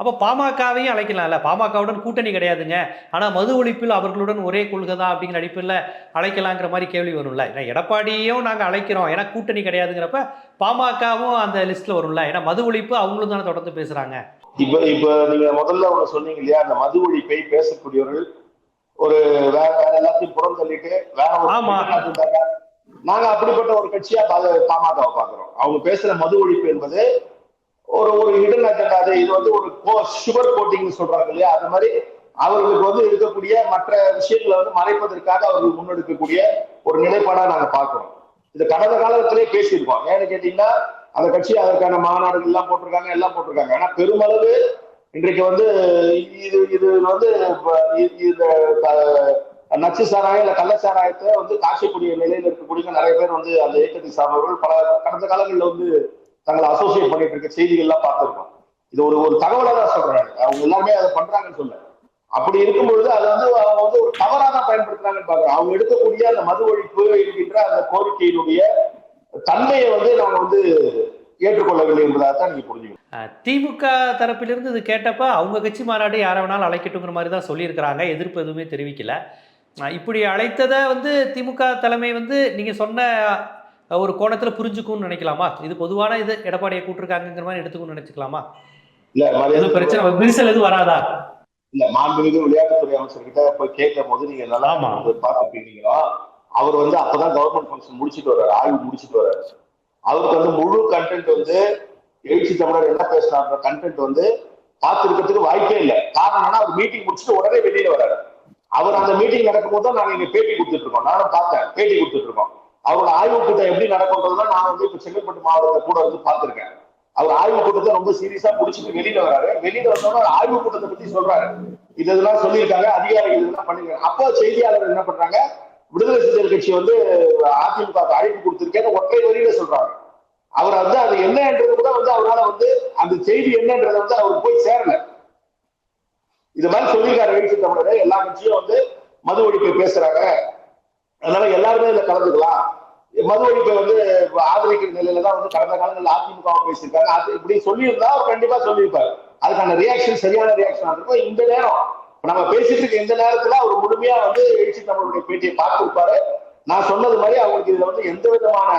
அப்போ பாமகவையும் அழைக்கலாம்ல பாமகவுடன் கூட்டணி கிடையாதுங்க. ஆனால் மது ஒழிப்பில் அவர்களுடன் ஒரே கொள்கை தான் அப்படிங்கிற அடிப்பில் அழைக்கலாங்கிற மாதிரி கேள்வி வரும்ல. ஏன்னா எடப்பாடியும் நாங்கள் அழைக்கிறோம். ஏன்னா கூட்டணி கிடையாதுங்கிறப்ப பாமகவும் அந்த லிஸ்ட்டில் வரும்ல. ஏன்னா மது ஒழிப்பு அவங்களும் தானே தொடர்ந்து பேசுகிறாங்க இப்ப இப்ப நீங்க முதல்ல ஒண்ணு சொன்னீங்க இல்லையா அந்த மது ஒழிப்பை பேசக்கூடியவர்கள் ஒரு வேற வேற எல்லாத்தையும் புறம் தள்ளிட்டு வேற ஒரு. நாங்க அப்படிப்பட்ட ஒரு கட்சியா பாமகவை பாக்குறோம் அவங்க பேசுற மது ஒழிப்பு என்பது ஒரு ஒரு இடன் அஜெண்டா அது இது வந்து ஒரு சுகர் கோட்டிங் சொல்றாங்க இல்லையா? அது மாதிரி அவர்களுக்கு வந்து இருக்கக்கூடிய மற்ற விஷயங்களை வந்து மறைப்பதற்காக அவர்கள் முன்னெடுக்கக்கூடிய ஒரு நிலைப்பாடா நாங்க பார்க்கிறோம். இது கடந்த காலத்திலே பேசியிருக்கோம். ஏன்னு கேட்டீங்கன்னா அந்த கட்சி அதற்கான மாநாடுகள் எல்லாம் போட்டிருக்காங்க எல்லாம் போட்டிருக்காங்க. ஆனா பெருமளவு இன்றைக்கு வந்து இது இது வந்து இந்த நச்சு சாராயம் இல்ல கள்ள சாராயத்தை வந்து காசிக்கூடிய நிலையில இருக்கக்கூடிய நிறைய பேர் வந்து அந்த இயக்கத்தை சார்ந்தவர்கள் பல கடந்த காலங்களில் வந்து தங்களை அசோசியேட் பண்ணிட்டு இருக்க செய்திகள்லாம் பார்த்துருக்கோம். இது ஒரு ஒரு தகவலை தான் சொல்றாங்க. அவங்க எல்லாருமே அதை பண்றாங்கன்னு சொல்ல அப்படி இருக்கும் பொழுது அதை வந்து அவங்க வந்து ஒரு தவறாக தான் பயன்படுத்துறாங்கன்னு பாக்குறோம் அவங்க எடுக்கக்கூடிய அந்த மது ஒழிப்பு இருக்கின்ற அந்த கோரிக்கையினுடைய தன்மையை வந்து நாங்க வந்து ஏற்றுக்கொள்ளவில்லை என்பதாக தான் நீங்க புரிஞ்சுக்கணும். திமுக தரப்பிலிருந்து இது கேட்டப்ப அவங்க கட்சி மாநாடு யாரை வேணாலும் அழைக்கட்டுங்கிற மாதிரி தான் சொல்லியிருக்கிறாங்க. எதிர்ப்பு எதுவுமே தெரிவிக்கல. இப்படி அழைத்ததை வந்து திமுக தலைமை வந்து நீங்கள் சொன்ன ஒரு கோணத்தில் புரிஞ்சுக்கும்னு நினைக்கலாமா? இது பொதுவான இது எடப்பாடியை கூட்டிருக்காங்கங்கிற மாதிரி எடுத்துக்கும்னு நினைச்சுக்கலாமா? இல்ல எதுவும் பிரச்சனை விரிசல் எதுவும் வராதா? இல்ல மாண்புமிகு விளையாட்டுத்துறை அமைச்சர்கிட்ட போய் கேட்கும் போது நீங்க நல்லா. பார்த்துருப்பீங்களா? அவர் வந்து அப்பதான் கவர்மெண்ட் ஃபங்க்ஷன் முடிச்சிட்டு வர்றாரு ஆய்வு முடிச்சிட்டு வர்றாரு. அவருக்கு வந்து முழு கண்டென்ட் வந்து எழுச்சி தமிழர் என்ன பேசுறாங்க கண்டென்ட் வந்து பார்த்திருக்கிறதுக்கு வாய்ப்பே இல்லை. காரணம்னா அவர் மீட்டிங் முடிச்சுட்டு உடனே வெளியில வர்றாரு. அவர் அந்த மீட்டிங் நடக்கும்போது தான் நாங்க இங்க பேட்டி கொடுத்துட்டு இருக்கோம். நானும் பார்த்தேன் பேட்டி கொடுத்துட்டு இருக்கோம். அவரோட ஆய்வு கூட்டம் எப்படி நடக்கும்ன்றதுதான் நான் வந்து இப்ப செங்கல்பட்டு மாவட்டத்தை கூட வந்து பார்த்திருக்கேன். அவர் ஆய்வு கூட்டத்தை ரொம்ப சீரியஸா முடிச்சுட்டு வெளியில வராரு வெளியில வந்தோட ஆய்வு கூட்டத்தை பத்தி சொல்றாரு. இது இதெல்லாம் சொல்லியிருக்காங்க அதிகாரிகள் இதெல்லாம் பண்ணிருக்காங்க. அப்போ செய்தியாளர் என்ன பண்றாங்க? விடுதலை சிறுத்தைகள் கட்சி வந்து அதிமுக அழைப்பு கொடுத்திருக்கேன்னு ஒற்றை வரியில சொல்றாங்க. அவர் வந்து அது என்னன்றது கூட வந்து அவரால வந்து அந்த செய்தி என்னன்றதை வந்து அவருக்கு போய் சேரல. இது மாதிரி சொல்லியிருக்காரு வெளிச்சு தமிழர். எல்லா கட்சியும் வந்து மது ஒழிப்பை பேசுறாங்க. அதனால எல்லாருமே இதுல கலந்துக்கலாம். மது ஒழிப்பை வந்து ஆதரிக்கிற நிலையில தான் வந்து கடந்த காலங்களில் அதிமுக பேசியிருக்காங்க. அது இப்படி சொல்லியிருந்தா அவர் கண்டிப்பா சொல்லியிருப்பாரு. அதுக்கான ரியாக்ஷன் சரியான ரியாக்ஷன் இருக்கும். இந்த நேரம் நம்ம பேசிட்டு இருக்க இந்த நேரத்துல அவர் முழுமையா வந்து எழுச்சி தமிழுடைய பேட்டியை பார்த்திருப்பாரு. நான் சொன்னது மாதிரி அவங்களுக்கு இதுல வந்து எந்த விதமான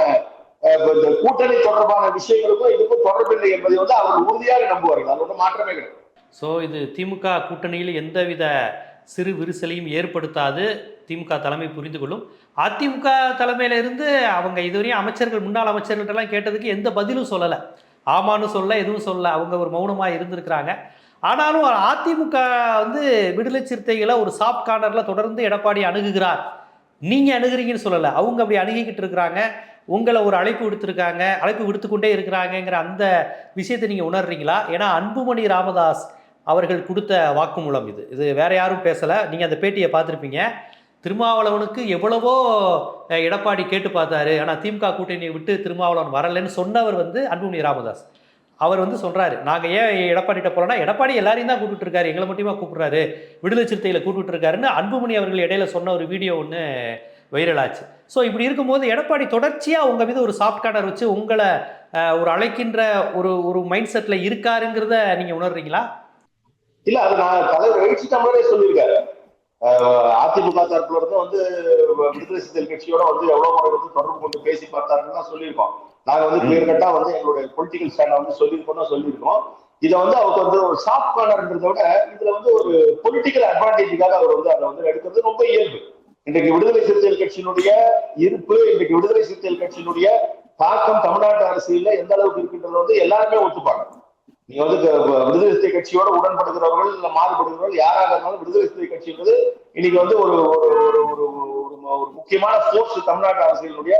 இந்த கூட்டணி தொடர்பான விஷயங்களுக்கும் இதுக்கும் தொடர்பில்லை என்பதை வந்து அவர் உறுதியாக நம்புவார்கள். அது ஒன்றும் மாற்றமே கிடையாது. ஸோ இது திமுக கூட்டணியில் எந்தவித சிறு விரிசலையும் ஏற்படுத்தாது. திமுக தலைமை புரிந்து கொள்ளும். அதிமுக தலைமையில இருந்து அவங்க இதுவரையும் அமைச்சர்கள் முன்னாள் அமைச்சர்கள்ட்டெல்லாம் கேட்டதுக்கு எந்த பதிலும் சொல்லலை. ஆமான்னு சொல்ல எதுவும் சொல்ல அவங்க ஒரு மௌனமாக இருந்திருக்கிறாங்க. ஆனாலும் அதிமுக வந்து விடுதலை சிறுத்தைகளை ஒரு சாஃப்ட் கார்னரில் தொடர்ந்து எடப்பாடி அணுகுகிறார். நீங்கள் அணுகிறீங்கன்னு சொல்லலை. அவங்க அப்படி அணுகிக்கிட்டு இருக்கிறாங்க. உங்களை ஒரு அழைப்பு விடுத்திருக்காங்க. அழைப்பு விடுத்து கொண்டே இருக்கிறாங்கங்கிற அந்த விஷயத்தை நீங்கள் உணர்றீங்களா? ஏன்னா அன்புமணி ராமதாஸ் அவர்கள் கொடுத்த வாக்குமூலம் இது. இது வேற யாரும் பேசலை. நீங்கள் அந்த பேட்டியை பார்த்துருப்பீங்க. திருமாவளவனுக்கு எவ்வளவோ எடப்பாடி கேட்டு பார்த்தாரு. ஆனால் திமுக கூட்டணியை விட்டு திருமாவளவன் வரலைன்னு சொன்னவர் வந்து அன்புமணி ராமதாஸ். அவர் வந்து சொல்கிறாரு நாங்கள் ஏன் எடப்பாடிகிட்ட போகிறோன்னா எடப்பாடி எல்லாரையும் தான் கூப்பிட்டு இருக்காரு. எங்களை மட்டுமா கூப்பிட்றாரு? விடுதலை சிறுத்தையில் கூப்பிட்டு இருக்காருன்னு அன்புமணி அவர்கள் இடையில சொன்ன ஒரு வீடியோ ஒன்று வைரல் ஆச்சு. ஸோ இப்படி இருக்கும்போது எடப்பாடி தொடர்ச்சியாக உங்கள் மீது ஒரு சாஃப்ட் கார்னர் வச்சு உங்களை ஒரு அழைக்கின்ற ஒரு ஒரு மைண்ட் செட்டில் இருக்காருங்கிறத நீங்கள் உணர்றீங்களா? இல்லை அது நான் தலைவர் எழுச்சி தமிழரே சொல்லியிருக்காரு. அதிமுக தரப்புல இருந்து வந்து விடுதலை சிறுத்தைகள் கட்சியோட வந்து எவ்வளவு முறை வந்து தொடர்பு கொண்டு பேசி பார்த்தாருன்னு தான் சொல்லியிருக்கோம். நாங்க வந்து. கிளியர் கட்டா வந்து எங்களுடைய பொலிட்டிக்கல் ஸ்டாண்ட வந்து சொல்லியிருக்கோம் தான் சொல்லியிருக்கோம். இதை வந்து அவருக்கு வந்து ஒரு சாஃப்ட் கார்னர்ன்றதை விட இதுல வந்து ஒரு பொலிட்டிக்கல் அட்வான்டேஜுக்காக அவர் வந்து அதை வந்து எடுக்கிறது ரொம்ப இயல்பு. இன்றைக்கு விடுதலை சிறுத்தைகள் கட்சியினுடைய இருப்பு இன்றைக்கு விடுதலை சிறுத்தைகள் கட்சியினுடைய தாக்கம் தமிழ்நாட்டு அரசியல்ல எந்த அளவுக்கு இருக்குன்றத வந்து எல்லாருமே ஒத்துப்பாங்க. நீங்க வந்து விடுதலை சிறுத்தை கட்சியோட உடன்படுகிறவர்கள் இல்ல மாறுபடுகிறவர்கள் யாராக இருந்தாலும் விடுதலை சிறுத்தை கட்சி என்பது இன்னைக்கு வந்து ஒரு ஒரு ஒரு ஒரு முக்கியமான போர்ஸ் தமிழ்நாட்டு அரசியலுடைய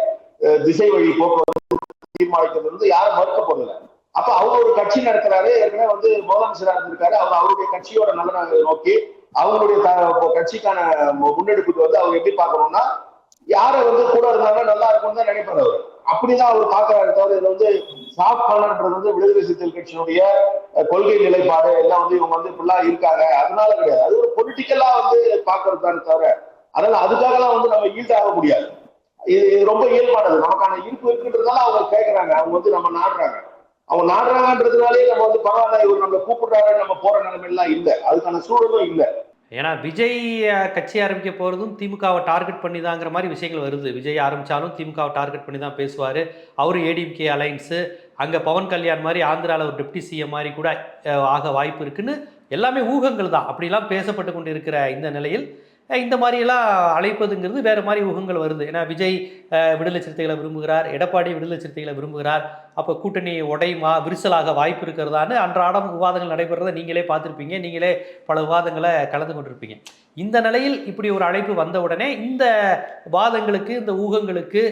திசை வழி போக்குவரத்து தீர்மானிக்கிறது வந்து யாரும் மறுக்க போறதில்ல அப்ப அவர் ஒரு கட்சி நடத்துறாரு. ஏற்கனவே வந்து முதலமைச்சராக இருந்திருக்காரு. அவர் அவருடைய கட்சியோட நலனை நோக்கி அவங்களுடைய த- கட்சிக்கான முன்னெடுப்புக்கு வந்து அவர் எப்படி பார்க்கணும்னா யாரை வந்து கூட இருந்தாங்கன்னா நல்லா இருக்கும்னு தான் நினைப்பாரு அவர். அப்படிதான் அவர் பாக்குறாரு தவிர இதுல வந்து சாஃப்ட் கார்னர்ன்றது வந்து விடுதலை சிறுத்தைகள் கட்சியினுடைய கொள்கை நிலைப்பாடு எல்லாம் வந்து இவங்க வந்து இப்படிலாம் இருக்காங்க. அதனால கிடையாது. அது ஒரு பொலிட்டிக்கலா வந்து பாக்குறது தானே தவிர அதனால அதுக்காகலாம் வந்து நம்ம ஈல்ட் ஆக முடியாது. இது இது ரொம்ப இயல்பானது. நமக்கான இருப்பு இருக்குன்றதால அவங்க கேட்கறாங்க அவங்க வந்து நம்ம நாடுறாங்க. அவங்க நாடுறாங்கன்றதுனாலே நம்ம வந்து பரவாயில்ல இவர் நம்ம கூப்பிடுறாரு நம்ம போற நிலைமை எல்லாம் இல்லை. அதுக்கான சூழலும் இல்லை. ஏன்னா விஜய் கட்சி ஆரம்பிக்க போகிறதும் திமுகவை டார்கெட் பண்ணி தாங்கிற மாதிரி விஷயங்கள் வருது. விஜய் ஆரம்பித்தாலும் திமுகவை டார்கெட் பண்ணி தான் பேசுவார். அவரு ஏடிஎம்கே அலைன்ஸு அங்கே பவன் கல்யாண் மாதிரி ஆந்திராவில் ஒரு டெப்டி சிஎம் மாதிரி கூட ஆக வாய்ப்பு இருக்குன்னு எல்லாமே ஊகங்கள் தான். அப்படிலாம் பேசப்பட்டு கொண்டு இருக்கிற இந்த நிலையில் இந்த மாதிரியெல்லாம் அழைப்பதுங்கிறது வேறு மாதிரி ஊகங்கள் வருது. ஏன்னா விஜய் விடுதலை சிறுத்தைகளை விரும்புகிறார் எடப்பாடி விடுதலை சிறுத்தைகளை விரும்புகிறார். அப்போ கூட்டணி உடையுமா விரிசலாக வாய்ப்பு இருக்கிறதான்னு அன்றாடம் விவாதங்கள் நடைபெறதை நீங்களே பார்த்துருப்பீங்க. நீங்களே பல விவாதங்களை கலந்து கொண்டிருப்பீங்க. இந்த நிலையில் இப்படி ஒரு அழைப்பு வந்த உடனே இந்த வாதங்களுக்கு இந்த ஊகங்களுக்கு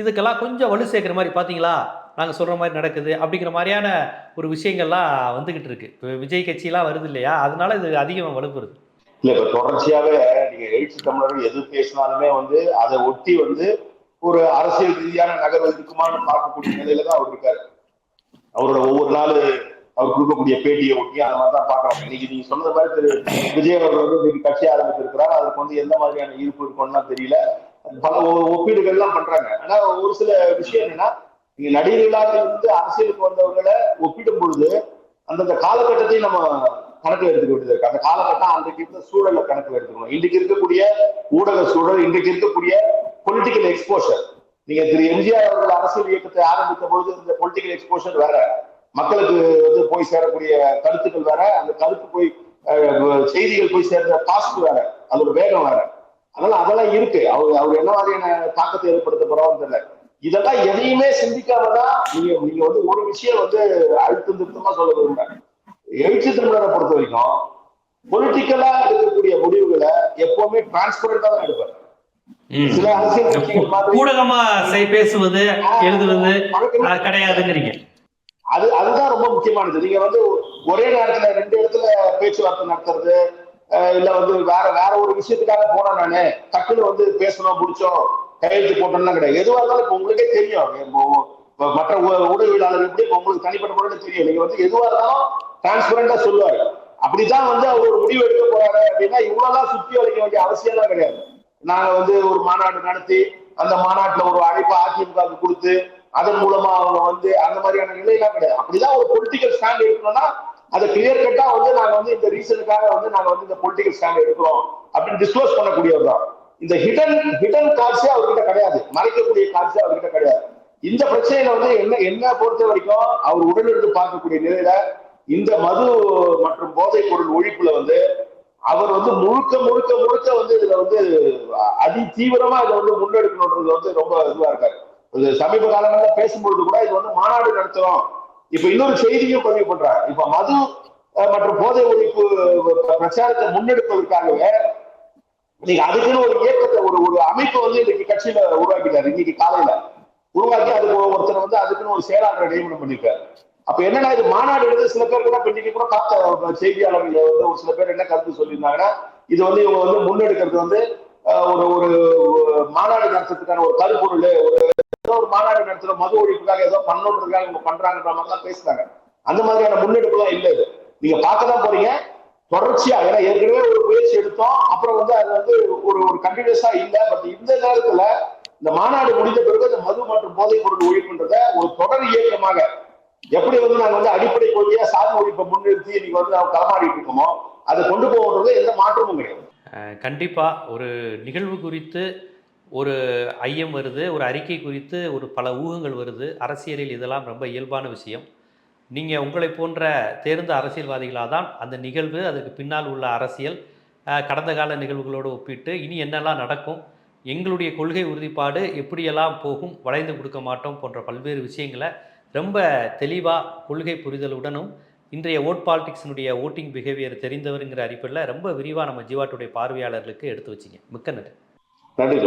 இதுக்கெல்லாம் கொஞ்சம் வலு சேர்க்குற மாதிரி பார்த்தீங்களா? நாங்கள் சொல்கிற மாதிரி நடக்குது அப்படிங்கிற மாதிரியான ஒரு விஷயங்கள்லாம் வந்துக்கிட்டு இருக்குது இப்போ விஜய் கட்சியெலாம் வருது இல்லையா? அதனால இது அதிகமாக வலுப்புறுது. இல்ல இப்ப தொடர்ச்சியாவே நீங்க எயிட்ஸ் தமிழர்கள் எது பேசினாலுமே வந்து அதை ஒட்டி வந்து ஒரு அரசியல் ரீதியான நகர்வு இருக்குமான்னு பார்க்கக்கூடிய நிலையில தான் அவர் இருக்காரு. அவரோட ஒவ்வொரு நாள் அவர் கொடுக்கக்கூடிய பேட்டியை ஒட்டி அந்த மாதிரி தான் பாக்குறாங்க இன்னைக்கு நீங்க சொன்னது மாதிரி திரு விஜய் அவர்கள் வந்து இன்னைக்கு கட்சி ஆரம்பிச்சிருக்கிறார். அதுக்கு வந்து எந்த மாதிரியான ஈர்ப்பு இருக்கும்னா தெரியல. பல ஒப்பீடுகள் எல்லாம் பண்றாங்க. ஆனா ஒரு சில விஷயம் என்னன்னா நீங்க நடிகர்களாக இருந்து அரசியலுக்கு வந்தவர்களை ஒப்பிடும் பொழுது அந்தந்த காலகட்டத்தையும் நம்ம கணக்கில் எடுத்துக்க வேண்டியது இருக்கு. அந்த காலகட்டம் அன்றைக்கு இருந்த சூழலை கணக்கில் எடுத்துக்கணும். இன்றைக்கு இருக்கக்கூடிய ஊடக சூழல் இன்றைக்கு இருக்கக்கூடிய பொலிட்டிக்கல் எக்ஸ்போஷர் நீங்க திரு எம்ஜிஆர் அவர்கள் அரசியல் இயக்கத்தை ஆரம்பித்த பொழுது இந்த பொலிட்டிக்கல் எக்ஸ்போஷர் வேற. மக்களுக்கு வந்து போய் சேரக்கூடிய கருத்துக்கள் வேற. அந்த கருத்து போய் செய்திகள் போய் சேர்ந்த பாஸ்ட் வேற. அதோட வேகம் வேற. அதனால அதெல்லாம் இருக்கு. அவர் அவர் என்ன மாதிரியான தாக்கத்தை ஏற்படுத்த போறான்னு தெரியல. இதெல்லாம் எதையுமே சிந்திக்காம தான் நீங்க நீங்க வந்து ஒரு விஷயம் வந்து அழுத்தம் திருத்தமா சொல்ல விரும்புறேன் எழுச்சி தமிழரை பொறுத்த வரைக்கும் பொலிட்டிக்கலா எடுக்கக்கூடிய முடிவுகளை எப்பவுமே டிரான்ஸ்பரண்டா தான் எடுப்பாரு. சில அரசியல் ஊடகமா பேசுவது எழுதுவது கிடையாதுங்கிறீங்க அது அதுதான் ரொம்ப முக்கியமானது. நீங்க வந்து ஒரே நேரத்துல ரெண்டு இடத்துல பேச்சுவார்த்தை நடத்துறது இல்ல வந்து வேற வேற ஒரு விஷயத்துக்காக போனா நானு டக்குன்னு வந்து பேசணும் முடிச்சோம் கையெழுத்து போட்டோம்லாம் கிடையாது. எதுவா இருந்தாலும் இப்ப உங்களுக்கே தெரியும். மற்ற ஊடகவியலாளர் எப்படி உங்களுக்கு தனிப்பட்ட முறையில் தெரியும். நீங்க வந்து எதுவா இருந்தாலும் டிரான்ஸ்பரண்டா சொல்லுவாரு. அப்படிதான் வந்து அவர் ஒரு முடிவு எடுக்க போறாரு அப்படின்னா இவ்வளவுதான் சுத்தி வளைக்க வேண்டிய அவசியம் எல்லாம் கிடையாது. நாங்க வந்து ஒரு மாநாடு நடத்தி அந்த மாநாட்டுல ஒரு அழைப்பு அதிமுகவுக்கு கொடுத்து அதன் மூலமா அவங்க வந்து அந்த மாதிரியான நிலையெல்லாம் கிடையாது. அப்படிதான் ஒரு பொலிட்டிக்கல் ஸ்டாண்ட் எடுக்கணும்னா அதை கிளியர் கட்டா வந்து நாங்க வந்து இந்த ரீசனுக்காக வந்து நாங்க வந்து இந்த பொலிட்டிக்கல் ஸ்டாண்ட் எடுக்கிறோம் அப்படின்னு டிஸ்க்ளோஸ் பண்ணக்கூடியவர் தான். இந்த ஹிடன் ஹிடன் கார்ட்ஸே அவர்கிட்ட கிடையாது. மறைக்கக்கூடிய கார்ட்ஸே அவர்கிட்ட கிடையாது. இந்த பிரச்சனையில வந்து என்ன என்ன பொறுத்த வரைக்கும் அவர் உடனிருந்து பார்க்கக்கூடிய நிலையில இந்த மது மற்றும் போதைப் பொருள் ஒழிப்புல வந்து அவர் வந்து முழுக்க முழுக்க முழுக்க வந்து இதுல வந்து அதி தீவிரமா இதை வந்து முன்னெடுக்கணுன்றது வந்து ரொம்ப இதுவா இருக்காரு. இந்த சமீப காலங்களில் பேசும்பொழுது கூட இது வந்து மாநாடு நடத்துறோம். இப்ப இன்னொரு செய்தியும் பதிவு பண்றாங்க இப்ப மது அஹ், மற்றும் போதை ஒழிப்பு பிரச்சாரத்தை முன்னெடுப்பதற்காகவே நீங்க அதுக்குன்னு ஒரு இயக்கத்தை ஒரு ஒரு அமைப்பு வந்து இன்னைக்கு கட்சியில உருவாக்கிட்டாரு. இன்னைக்கு காலையில. உருவாக்கி அதுக்கு ஒருத்தர் வந்து அதுக்குன்னு ஒரு செயலாளரை நியமனம் பண்ணிருக்காரு அப்ப என்னன்னா இது மாநாடு எடுத்து சில பேர் கூட இப்ப கூட பார்த்த செய்தியாளர்கள் வந்து ஒரு சில பேர் என்ன கருத்து சொல்லியிருந்தாங்கன்னா இது வந்து இவங்க வந்து முன்னெடுக்கிறது வந்து ஒரு ஒரு மாநாடு நடத்துறதுக்கான ஒரு கருப்பொருள் ஒரு ஏதோ ஒரு மாநாடு நடத்துற மது ஒழிப்புக்காக ஏதோ பண்ணணுன்றதுக்காக இவங்க பண்றாங்கன்ற மாதிரி தான் பேசுறாங்க. அந்த மாதிரியான முன்னெடுப்புலாம் இல்ல இது. நீங்க பார்க்க தான் போறீங்க. தொடர்ச்சியா ஏன்னா ஏற்கனவே ஒரு முயற்சி எடுத்தோம். அப்புறம் வந்து அது வந்து ஒரு ஒரு கண்டினியூஸா இல்ல. பட் இந்த நேரத்துல இந்த மாநாடு முடிந்த பிறகு இந்த மது மற்றும் போதைப் பொருள் ஒழிப்புன்றத ஒரு தொடர் இயக்கமாக எப்படி வந்து நாங்க வந்து அடிப்படை கொள்கையா சாதி ஒழிப்பை முன்னிறுத்தி இன்னைக்கு வந்து களமாடிட்டு இருக்கோமோ அதை கொண்டு போகிறது எந்த மாற்றமும் கிடையாது. கண்டிப்பா ஒரு நிகழ்வு குறித்து ஒரு ஐயம் வருது ஒரு அறிக்கை குறித்து ஒரு பல ஊகங்கள் வருது. அரசியலில் இதெல்லாம் ரொம்ப இயல்பான விஷயம். நீங்கள் உங்களை போன்ற தேர்ந்த அரசியல்வாதிகளாக தான் அந்த நிகழ்வு அதுக்கு பின்னால் உள்ள அரசியல் கடந்த கால நிகழ்வுகளோடு ஒப்பிட்டு இனி என்னெல்லாம் நடக்கும் எங்களுடைய கொள்கை உறுதிப்பாடு எப்படியெல்லாம் போகும் வளைந்து கொடுக்க மாட்டோம் போன்ற பல்வேறு விஷயங்களை ரொம்ப தெளிவாக கொள்கை புரிதலுடனும் இன்றைய ஓட் பாலிடிக்ஸினுடைய ஓட்டிங் பிஹேவியர் தெரிந்தவருங்கிற அடிப்படையில் ரொம்ப விரிவாக நம்ம ஜீவாட்டுடைய பார்வையாளர்களுக்கு எடுத்து வச்சிங்க. மிக்க நன்றி. நன்றி